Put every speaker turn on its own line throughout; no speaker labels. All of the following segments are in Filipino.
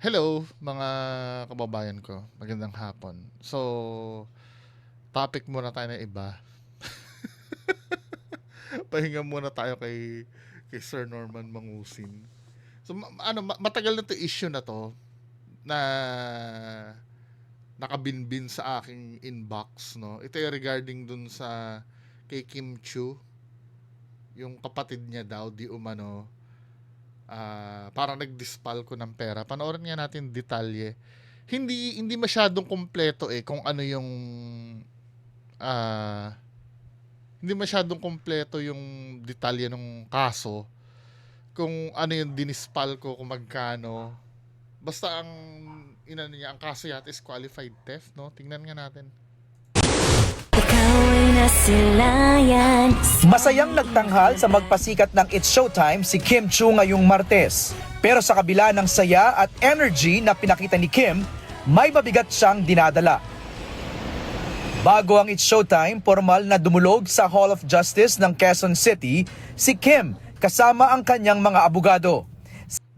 Hello mga kababayan ko, magandang hapon. So, topic muna tayo ng iba. Pahinga muna tayo kay kay Sir Norman Mangusin. So ma- ano ma- matagal na 'to issue na 'to na nakabinbin sa aking inbox no. Ito ay regarding dun sa kay Kim Chu, yung kapatid niya daw di umano ah parang nagdispal ko ng pera. Panoorin nga natin detalye. Hindi hindi masyadong kumpleto eh kung ano yung ah hindi masyadong kumpleto yung detalye ng kaso. Kung ano yung dinispal ko, kung magkano. Basta ang inano niya, ang kaso yata is qualified theft, no? Tingnan nga natin.
Ikaw ay nasilayan
Masayang nagtanghal sa magpasikat ng It's Showtime si Kim Chu ngayong Martes. Pero sa kabila ng saya at energy na pinakita ni Kim, may mabigat siyang dinadala. Bago ang It's Showtime, formal na dumulog sa Hall of Justice ng Quezon City si Kim kasama ang kanyang mga abogado.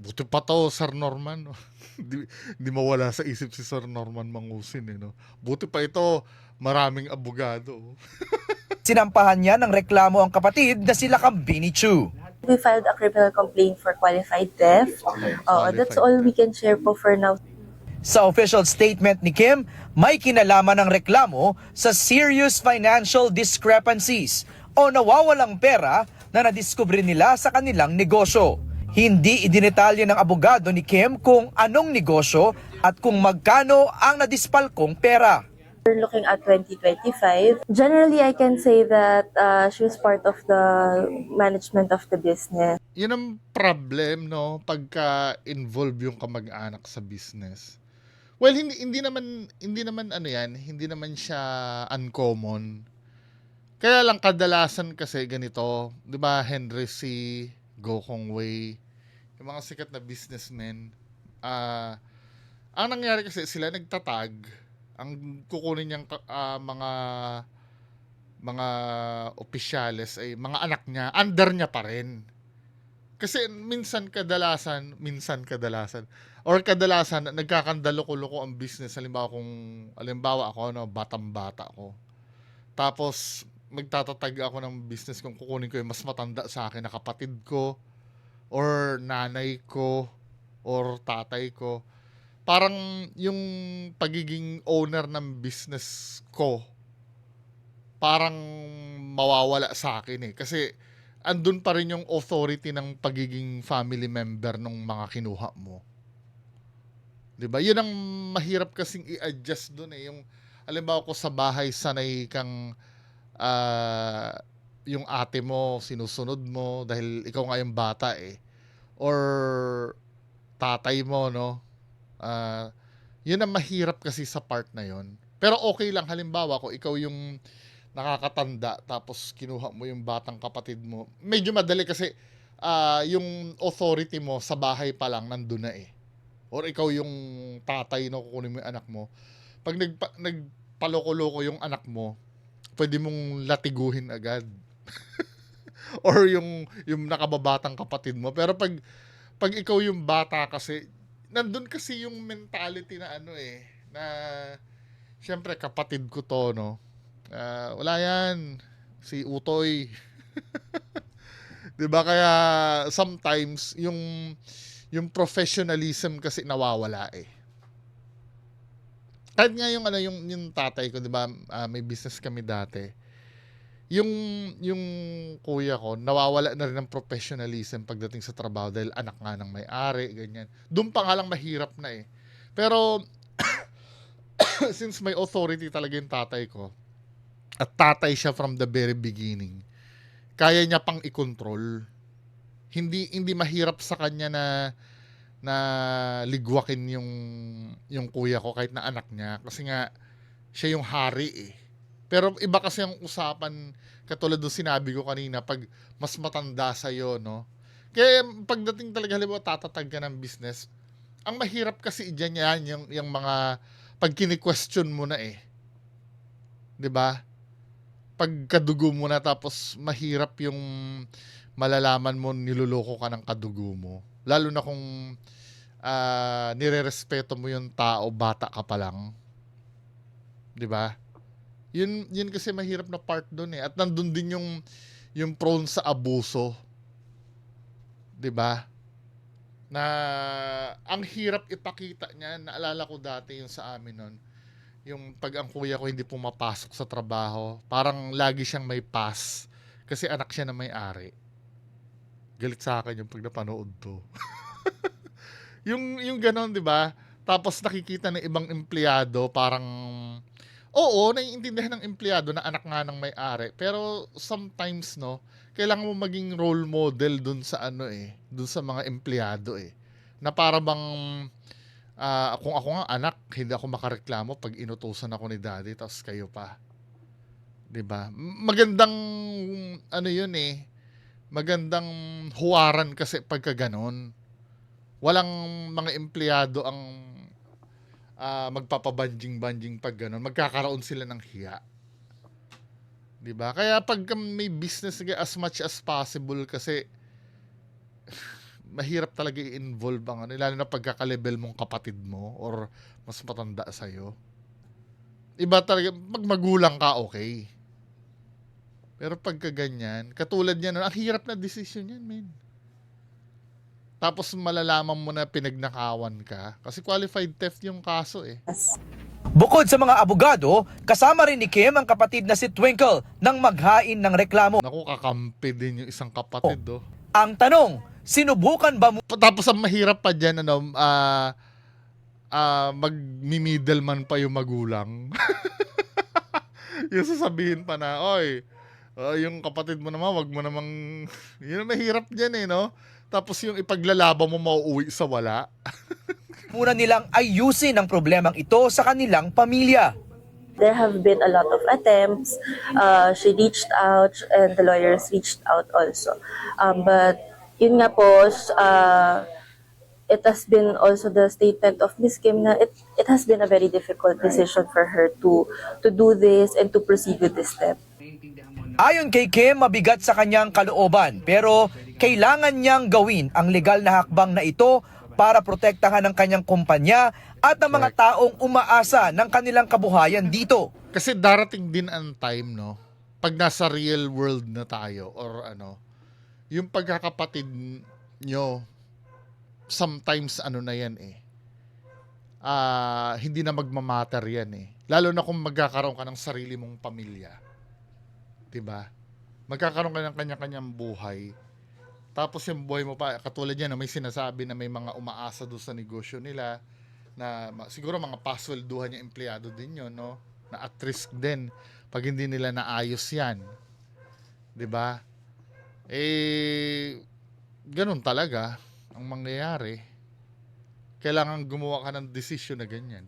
Buti pa to, Sir Norman. no? Di, di mawala sa isip si Sir Norman Mangusin, eh, no? Buti pa ito, maraming abogado.
Sinampahan niya ng reklamo ang kapatid na sila Kambini Chu.
We filed a criminal complaint for qualified theft. Oo, that's all we can share po for now.
Sa official statement ni Kim, may kinalaman ng reklamo sa serious financial discrepancies o nawawalang pera na nadiskubre nila sa kanilang negosyo. Hindi idinetalye ng abogado ni Kim kung anong negosyo at kung magkano ang nadispalkong pera.
We're looking at 2025. Generally, I can say that uh, she was part of the management of the business.
Yun ang problem, no? Pagka involve yung kamag-anak sa business. Well, hindi hindi naman hindi naman ano 'yan, hindi naman siya uncommon. Kaya lang kadalasan kasi ganito, 'di ba Henry C, Go Kong Wei, yung mga sikat na businessmen, ah ang nangyari kasi sila nagtatag ang kukunin niyang ah, mga mga opisyales ay mga anak niya, under niya pa rin. Kasi minsan kadalasan, minsan kadalasan, or kadalasan nagkakandalo-loko ang business. Halimbawa kung, halimbawa ako, no, batang-bata ako. Tapos, magtatatag ako ng business kung kukunin ko yung mas matanda sa akin na kapatid ko, or nanay ko, or tatay ko. Parang yung pagiging owner ng business ko, parang mawawala sa akin eh. Kasi andun pa rin yung authority ng pagiging family member ng mga kinuha mo. 'Di ba? 'Yun ang mahirap kasing i-adjust doon eh, yung halimbawa ko sa bahay sanay kang ah, yung ate mo sinusunod mo dahil ikaw nga yung bata eh. Or tatay mo no. Ah, 'yun ang mahirap kasi sa part na 'yon. Pero okay lang halimbawa ko ikaw yung nakakatanda tapos kinuha mo yung batang kapatid mo. Medyo madali kasi ah, yung authority mo sa bahay pa lang nandun na eh. Or ikaw yung tatay na kukunin mo yung anak mo. Pag nagpa, nagpaloko-loko yung anak mo, pwede mong latiguhin agad. Or yung yung nakababatang kapatid mo. Pero pag pag ikaw yung bata kasi nandun kasi yung mentality na ano eh na syempre kapatid ko to no Ah, wala yan. Si Utoy. 'Di ba kaya sometimes yung yung professionalism kasi nawawala eh. Kahit nga yung ano yung yung tatay ko, 'di ba, ah, may business kami dati. Yung yung kuya ko, nawawala na rin ng professionalism pagdating sa trabaho dahil anak nga ng may-ari, ganyan. Doon pa nga lang mahirap na eh. Pero since may authority talaga yung tatay ko, at tatay siya from the very beginning. Kaya niya pang i-control. Hindi hindi mahirap sa kanya na na ligwakin yung yung kuya ko kahit na anak niya kasi nga siya yung hari eh. Pero iba kasi ang usapan katulad ng sinabi ko kanina pag mas matanda sa no. Kaya pagdating talaga halimbawa tatatag ka ng business, ang mahirap kasi diyan yan yung yung mga pag kini-question mo na eh. 'Di ba? pagkadugo mo na tapos mahirap yung malalaman mo niloloko ka ng kadugo mo. Lalo na kung ah, nirerespeto mo yung tao, bata ka pa lang. 'Di ba? Yun yun kasi mahirap na part doon eh. At nandun din yung yung prone sa abuso. 'Di ba? Na ang hirap ipakita niya. Naalala ko dati yung sa amin noon. Yung pag ang kuya ko hindi pumapasok sa trabaho, parang lagi siyang may pass kasi anak siya na may-ari. Galit sa akin yung pag napanood to. yung yung ganon, 'di ba? Tapos nakikita ng ibang empleyado parang Oo, naiintindihan ng empleyado na anak nga ng may-ari. Pero sometimes, no, kailangan mo maging role model dun sa ano eh, dun sa mga empleyado eh. Na para bang, ah, kung ako nga anak, hindi ako makareklamo pag inutusan ako ni daddy, tapos kayo pa. 'Di ba? Magandang, ano yun eh, magandang huwaran kasi pagka ganon. Walang mga empleyado ang ah, magpapabanjing-banjing pag gano'n, magkakaroon sila ng hiya. 'Di ba? Kaya pag may business as much as possible kasi mahirap talaga i-involve ang ano, lalo na pagkaka-level mong kapatid mo or mas matanda sa'yo. Iba talaga, pag magulang ka, okay. Pero pagka ganyan, katulad niyan, ang hirap na decision yan, men. Tapos malalaman mo na pinagnakawan ka. Kasi qualified theft yung kaso eh.
Bukod sa mga abogado, kasama rin ni Kim ang kapatid na si Twinkle nang maghain ng reklamo.
Naku, kakampi din yung isang kapatid, oh.
Ang tanong, sinubukan ba mo
Tapos ang mahirap pa dyan, ano, ah, ah, mag-middleman pa yung magulang. yung sasabihin pa na, oy, ah, yung kapatid mo naman, wag mo namang, yun ang mahirap dyan eh, no? Tapos yung ipaglalaban mo mauuwi sa wala.
muna nilang ayusin ang problemang ito sa kanilang pamilya?
There have been a lot of attempts. Uh, she reached out and the lawyers reached out also. Um, but yun nga po, uh, it has been also the statement of Miss Kim na it, it has been a very difficult decision for her to to do this and to proceed with this step.
Ayon kay Kim, mabigat sa kanyang kalooban pero kailangan niyang gawin ang legal na hakbang na ito para protektahan ang kanyang kumpanya at ang mga taong umaasa ng kanilang kabuhayan dito.
Kasi darating din ang time, no? Pag nasa real world na tayo or ano, yung pagkakapatid nyo, sometimes ano na yan eh. Ah, hindi na magmamatter yan eh. Lalo na kung magkakaroon ka ng sarili mong pamilya. 'Di ba? Magkakaroon ka ng kanya-kanyang buhay. Tapos yung buhay mo pa, katulad yan, may sinasabi na may mga umaasa doon sa negosyo nila, na siguro mga paswelduhan yung empleyado din yun, no? Na at risk din pag hindi nila naayos yan. 'Di ba? Eh, ganun talaga ang mangyayari. Kailangan gumawa ka ng desisyon na ganyan.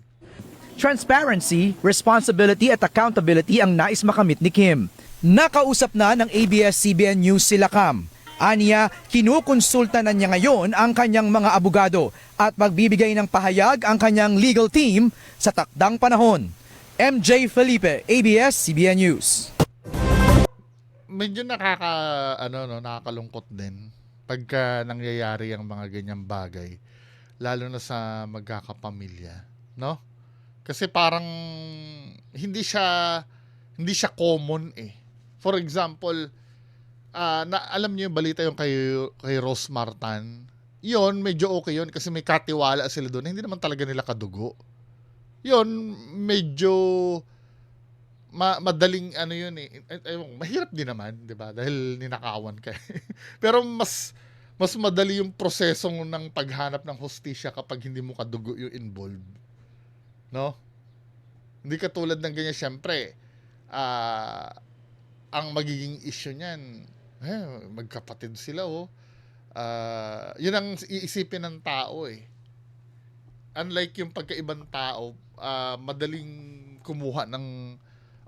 Transparency, responsibility at accountability ang nais makamit ni Kim. Nakausap na ng ABS-CBN News sila Cam. Aniya, kinukonsulta na niya ngayon ang kanyang mga abogado at magbibigay ng pahayag ang kanyang legal team sa takdang panahon. MJ Felipe, ABS-CBN News.
medyo nakaka ano no nakakalungkot din pagka nangyayari ang mga ganyang bagay lalo na sa magkakapamilya no kasi parang hindi siya hindi siya common eh for example ah na alam niyo yung balita yung kay kay Rose Martan yon medyo okay yon kasi may katiwala sila doon hindi naman talaga nila kadugo yon medyo ma- madaling ano yun eh. Eh, ewan ko, mahirap din naman, 'di ba? Dahil ninakawan ka. eh. Pero mas mas madali yung prosesong ng paghanap ng hostisya kapag hindi mo kadugo yung involved. No? Hindi katulad ng ganyan, syempre, ah ang magiging issue niyan, eh, magkapatid sila, oh. Ah, yun ang iisipin ng tao, eh. Unlike yung pagkaibang tao, ah, madaling kumuha ng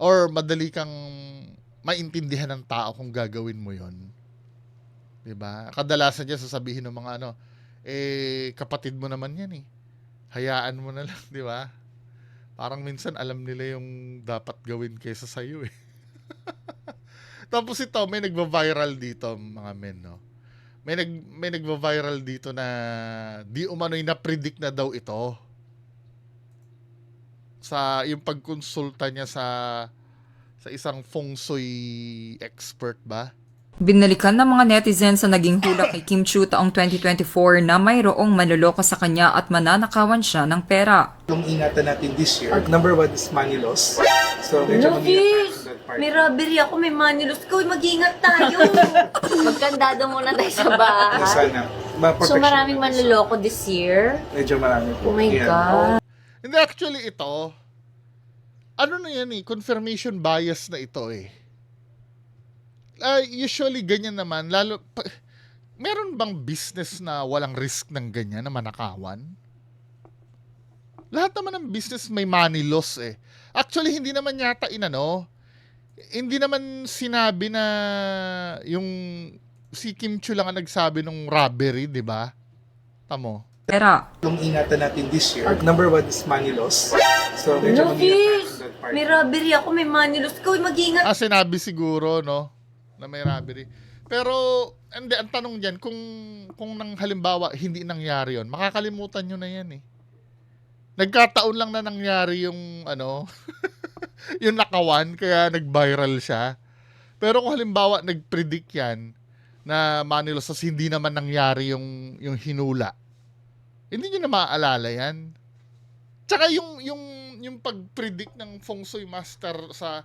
or madali kang maintindihan ng tao kung gagawin mo yon 'di ba? Kadalasan niya sasabihin ng mga ano eh kapatid mo naman yan eh. Hayaan mo na lang 'di ba? Parang minsan alam nila yung dapat gawin kaysa sa iyo eh tapos ito may nagva-viral dito mga men no may nag may nagva-viral dito na di umano'y na-predict na daw ito sa yung pagkonsulta niya sa sa isang feng shui expert ba?
Binalikan ng mga netizens sa naging hula kay Kim Chu taong 2024 na mayroong manloloko sa kanya at mananakawan siya ng pera.
Yung ingatan natin this year, number one is money loss. So, medyo part.
May robbery ako, may manilus ko. Mag-ingat tayo. Magkandado muna tayo sa bahay.
Sana. Ma-perfection
So maraming
natin.
manloloko this year?
Medyo marami po.
Oh my
Yan.
God.
Hindi actually ito ano na yan eh, confirmation bias na ito eh. Ah, usually ganyan naman, lalo pa, meron bang business na walang risk ng ganyan na manakawan? Lahat naman ng business may money loss eh. Actually, hindi naman yata inano, hindi naman sinabi na yung si Kim Chu lang ang nagsabi nung robbery, di ba? Tamo.
Pera.
Yung ingatan natin this year, number one is money loss. So, medyo
No,
part.
May robbery ako, may manilus ko. Mag-ingat.
Ah, sinabi siguro, no? Na may robbery. Pero, hindi, ang tanong dyan, kung, kung nang halimbawa, hindi nangyari yon makakalimutan nyo na yan eh. Nagkataon lang na nangyari yung, ano, yung nakawan, kaya nag-viral siya. Pero kung halimbawa, nag-predict yan, na Manilos, hindi naman nangyari yung, yung hinula, hindi nyo na maaalala yan. Tsaka yung, yung, yung pag-predict ng feng shui master sa,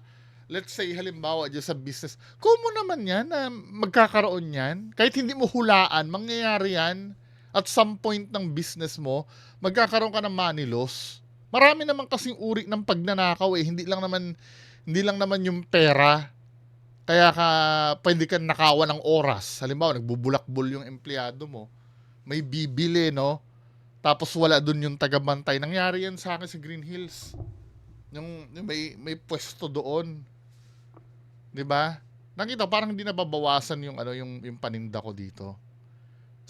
let's say, halimbawa, dyan sa business, kumo naman yan na magkakaroon yan. Kahit hindi mo hulaan, mangyayari yan at some point ng business mo, magkakaroon ka ng money loss. Marami naman kasing uri ng pagnanakaw eh. Hindi lang naman, hindi lang naman yung pera. Kaya ka, pwede kang nakawan ng oras. Halimbawa, nagbubulakbol yung empleyado mo. May bibili, no? Tapos wala dun yung tagabantay. Nangyari yan sa akin sa Green Hills. Yung, yung may, may pwesto doon. 'Di ba? Nakita parang hindi nababawasan yung ano yung yung paninda ko dito.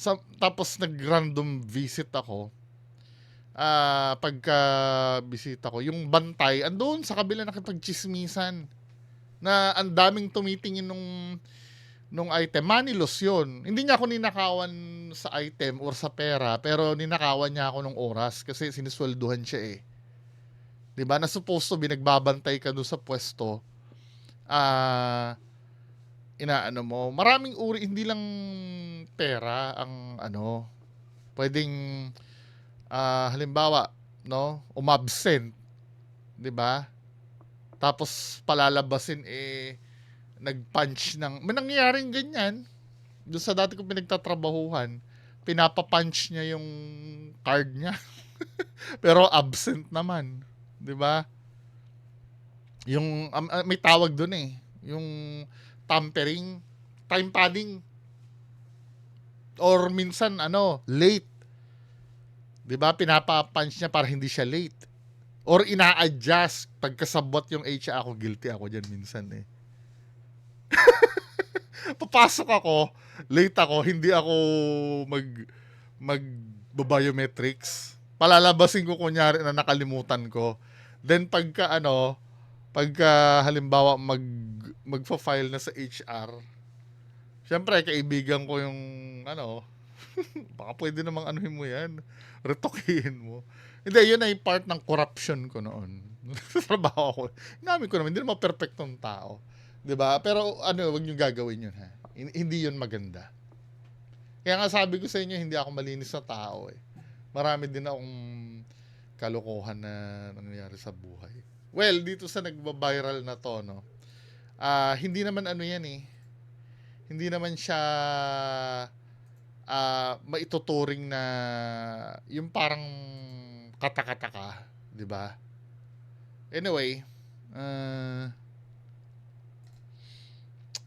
Sa, tapos nag-random visit ako. Ah, pagka bisita ko, yung bantay andun sa kabila nakipagchismisan na ang daming tumitingin nung nung item. Manilos yun. Hindi niya ako ninakawan sa item or sa pera, pero ninakawan niya ako nung oras kasi siniswelduhan siya eh. 'Di ba? Na supposed to be ka doon sa pwesto ah inaano mo, maraming uri hindi lang pera ang ano, pwedeng ah, halimbawa, no, umabsent, 'di ba? Tapos palalabasin eh nag-punch ng may nangyayaring ganyan. Doon sa dati ko pinagtatrabahuhan, pinapa-punch niya yung card niya. Pero absent naman, 'di ba? Yung um, uh, may tawag doon eh, yung tampering, time padding. Or minsan ano, late. 'Di ba? Pinapa-punch niya para hindi siya late. Or ina-adjust pagkasabot yung HR ako, guilty ako diyan minsan eh. Papasok ako, late ako, hindi ako mag mag biometrics. Palalabasin ko kunyari na nakalimutan ko. Then pagka ano, pagka halimbawa mag magfa-file na sa HR, syempre kaibigan ko yung ano, baka pwede namang anuhin mo yan, retokihin mo. Hindi, yun ay part ng corruption ko noon. Trabaho ko. Inamin ko naman, hindi naman perfectong tao. 'Di ba? Pero ano, wag niyo gagawin yun ha. Hin- Hindi yun maganda. Kaya nga sabi ko sa inyo, hindi ako malinis na tao eh. Marami din akong kalokohan na nangyayari sa buhay. Well, dito sa nagba-viral na to, no, ah hindi naman ano yan eh. Hindi naman siya ah maituturing na yung parang katakataka, di ba? Anyway, uh,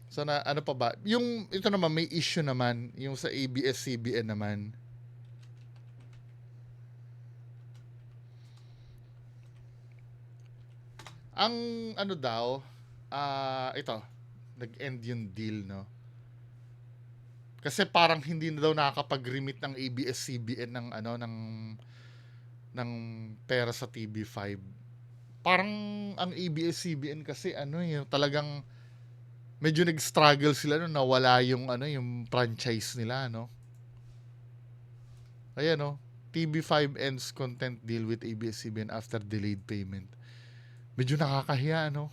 sana ano pa ba? Yung ito naman may issue naman, yung sa ABS-CBN naman. Ang ano daw, ah ito, nag-end yung deal, no? Kasi parang hindi na daw nakakapag-remit ng ABS-CBN ng ano ng ng pera sa TV5. Parang ang ABS-CBN kasi ano eh, talagang medyo nag-struggle sila no nawala yung ano yung franchise nila no. Ayan no, TV5 ends content deal with ABS-CBN after delayed payment. Medyo nakakahiya no.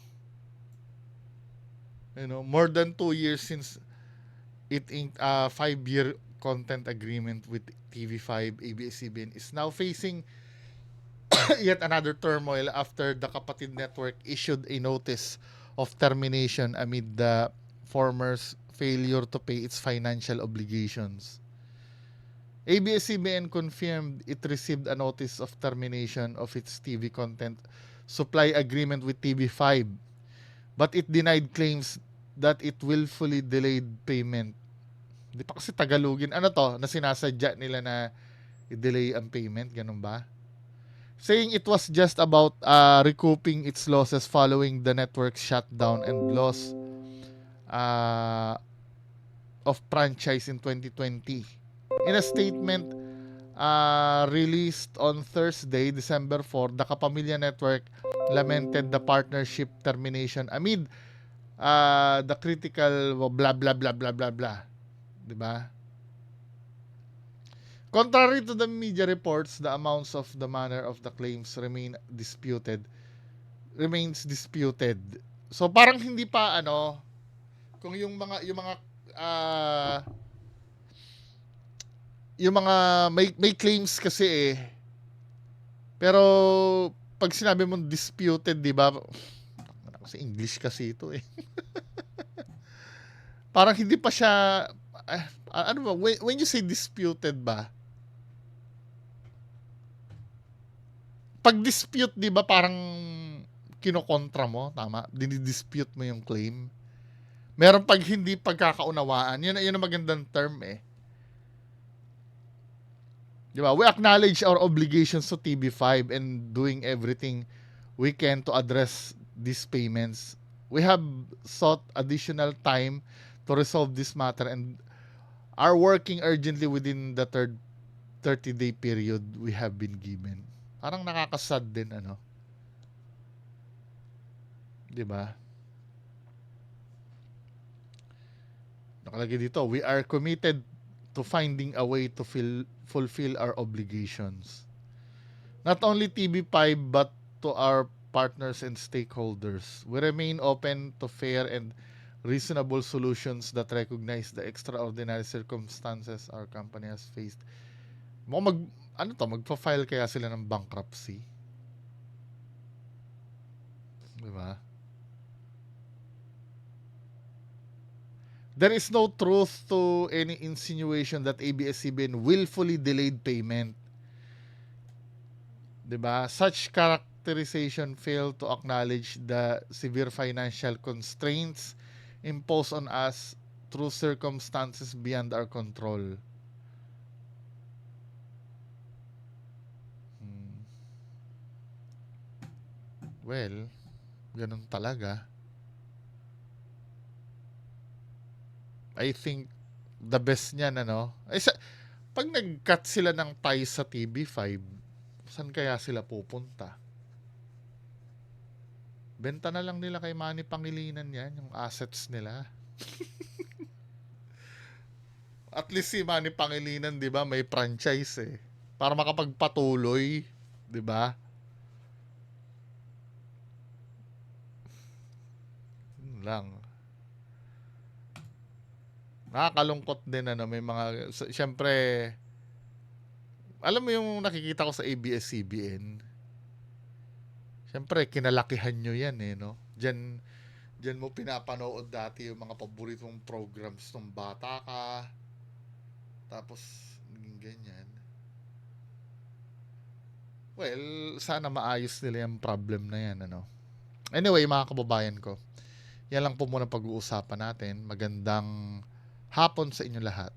You know, more than two years since it inked a five-year content agreement with TV5, ABS-CBN is now facing yet another turmoil after the kapatid network issued a notice of termination amid the former's failure to pay its financial obligations. ABS-CBN confirmed it received a notice of termination of its TV content supply agreement with TV5, but it denied claims that it willfully delayed payment. Di pa kasi Tagalogin. Ano to? Na sinasadya nila na i-delay ang payment. Ganun ba? saying it was just about uh, recouping its losses following the network's shutdown and loss uh, of franchise in 2020. In a statement uh, released on Thursday, December 4, the Kapamilya Network lamented the partnership termination amid uh, the critical blah blah blah blah blah blah. 'Di ba? Contrary to the media reports, the amounts of the manner of the claims remain disputed. Remains disputed. So parang hindi pa ano kung yung mga yung mga ah, yung mga may may claims kasi eh. Pero pag sinabi mo disputed, 'di ba? Kasi English kasi ito eh. parang hindi pa siya ah, ano ba when, when you say disputed ba? pag dispute, 'di ba, parang kinokontra mo, tama? Dinidispute mo yung claim. Meron pag hindi pagkakaunawaan, yun, yun ang magandang term eh. Di ba? We acknowledge our obligations to TB5 and doing everything we can to address these payments. We have sought additional time to resolve this matter and are working urgently within the third 30-day period we have been given. Parang nakakasad din ano. 'Di ba? Nakalagay dito, we are committed to finding a way to fill, fulfill our obligations. Not only TB5 but to our partners and stakeholders. We remain open to fair and reasonable solutions that recognize the extraordinary circumstances our company has faced. Mukhang mag, ano to, magpa-file kaya sila ng bankruptcy? Di ba? There is no truth to any insinuation that ABS-CBN willfully delayed payment. 'Di ba? Such characterization fail to acknowledge the severe financial constraints imposed on us through circumstances beyond our control. Hmm. Well, ganun talaga. I think the best niyan ano. Ay sa, pag nag-cut sila ng ties sa TV5, saan kaya sila pupunta? Benta na lang nila kay Manny Pangilinan yan, yung assets nila. At least si Manny Pangilinan, di ba, may franchise eh. Para makapagpatuloy, di ba? Lang nakakalungkot din ano may mga s- syempre alam mo yung nakikita ko sa ABS-CBN syempre kinalakihan nyo yan eh no? Diyan, diyan mo pinapanood dati yung mga paboritong programs nung bata ka. Tapos naging ganyan. Well sana maayos nila yung problem na yan ano? Anyway mga kababayan ko yan lang po muna pag-uusapan natin. Magandang hapon sa inyo lahat.